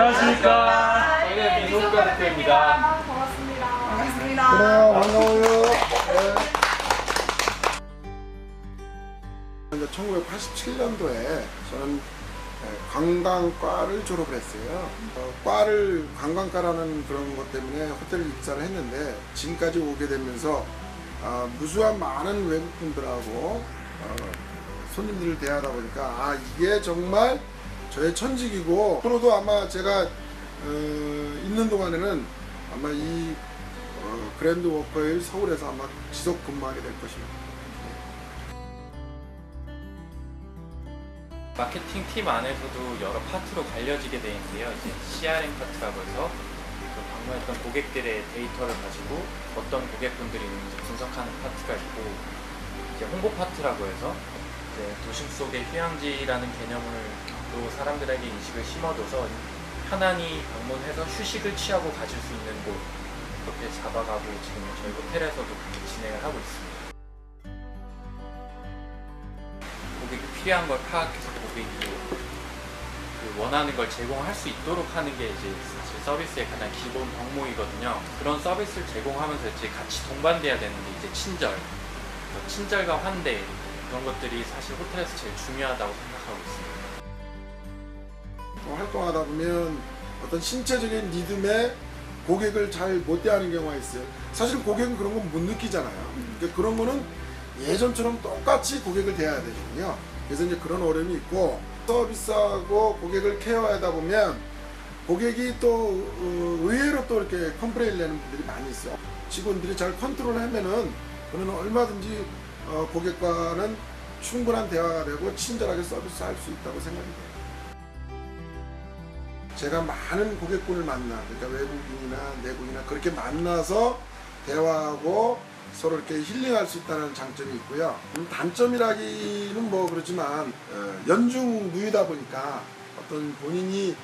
감사합니다. 고맙습니다. 반갑습니다. 그래요, 반가워요. 네. 이제 1987년도에 저는 네, 관광과를 졸업을 했어요. 어, 과를 관광과라는 그런 것 때문에 호텔 입사를 했는데 지금까지 오게 되면서 아, 무수한 많은 외국분들하고 어, 손님들을 대하다 보니까 아 이게 정말 저의 천직이고 앞으로도 아마 제가 어, 있는 동안에는 아마 이 어, 그랜드 워커힐 서울에서 아마 지속 근무하게 될 것입니다. 마케팅 팀 안에서도 여러 파트로 갈려지게 돼 있는데요. 이제 CRM 파트라고 해서 그 방문했던 고객들의 데이터를 가지고 어떤 고객분들이 있는지 분석하는 파트가 있고 이제 홍보 파트라고 해서 이제 도심 속의 휴양지라는 개념을 또 사람들에게 인식을 심어줘서 편안히 방문해서 휴식을 취하고 가실 수 있는 곳 그렇게 잡아가고 지금 저희 호텔에서도 그렇게 진행을 하고 있습니다. 고객이 필요한 걸 파악해서 고객이 그 원하는 걸 제공할 수 있도록 하는 게 이제 사실 서비스의 가장 기본 덕목이거든요. 그런 서비스를 제공하면서 이제 같이 동반돼야 되는데 이제 친절, 뭐 친절과 환대 그런 것들이 사실 호텔에서 제일 중요하다고 생각하고 있습니다. 또 활동하다 보면 어떤 신체적인 리듬에 고객을 잘 못 대하는 경우가 있어요. 사실 고객은 그런 건 못 느끼잖아요. 근데 그런 거는 예전처럼 똑같이 고객을 대해야 되거든요. 그래서 이제 그런 어려움이 있고 서비스하고 고객을 케어하다 보면 고객이 또 어, 의외로 또 이렇게 컴플레인 내는 분들이 많이 있어요. 직원들이 잘 컨트롤하면은 그는 얼마든지 어, 고객과는 충분한 대화가 되고 친절하게 서비스할 수 있다고 생각이 돼요. 제가 많은 고객군을 만나, 그러니까 외국인이나 내국인이나 그렇게 만나서 대화하고 서로 이렇게 힐링할 수 있다는 장점이 있고요. 음, 단점이라기는 뭐 그렇지만 어, 연중 무휴다 보니까 어떤 본인이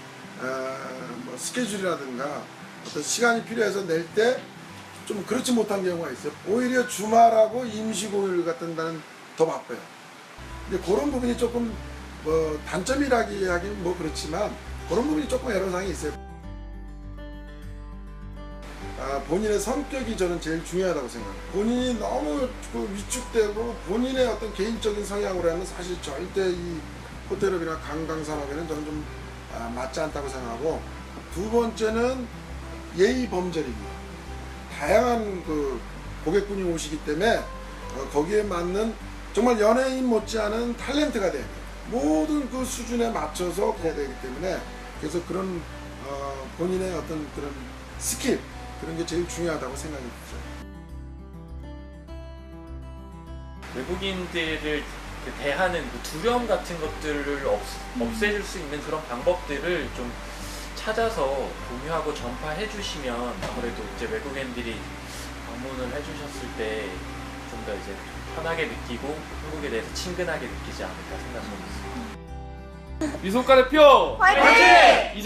어, 뭐 스케줄이라든가 어떤 시간이 필요해서 낼 때 좀 그렇지 못한 경우가 있어요. 오히려 주말하고 임시공휴일 같은 날은 더 바빠요. 근데 그런 부분이 조금 뭐 단점이라기 하긴 뭐 그렇지만 그런 부분이 조금 애로사항이 있어요. 아, 본인의 성격이 저는 제일 중요하다고 생각해요. 본인이 너무 그 위축되고 본인의 어떤 개인적인 성향으로 하면 사실 절대 이 호텔업이나 관광 산업에는 저는 좀 아, 맞지 않다고 생각하고 두 번째는 예의 범절입니다. 다양한 그 고객분이 오시기 때문에 어, 거기에 맞는 정말 연예인 못지않은 탤런트가 돼요. 모든 그 수준에 맞춰서 해야 되기 때문에 그래서 그런 어, 본인의 어떤 그런 스킬 그런 게 제일 중요하다고 생각이 들어요. 외국인들을 그 대하는 그 두려움 같은 것들을 없, 없애줄 수 있는 그런 방법들을 좀 찾아서 공유하고 전파해 주시면 아무래도 이제 외국인들이 방문을 해 주셨을 때 좀 더 이제 편하게 느끼고 한국에 대해서 친근하게 느끼지 않을까 생각하고 있습니다. 미소가 대표 화이팅! 이제는 경찰입니다!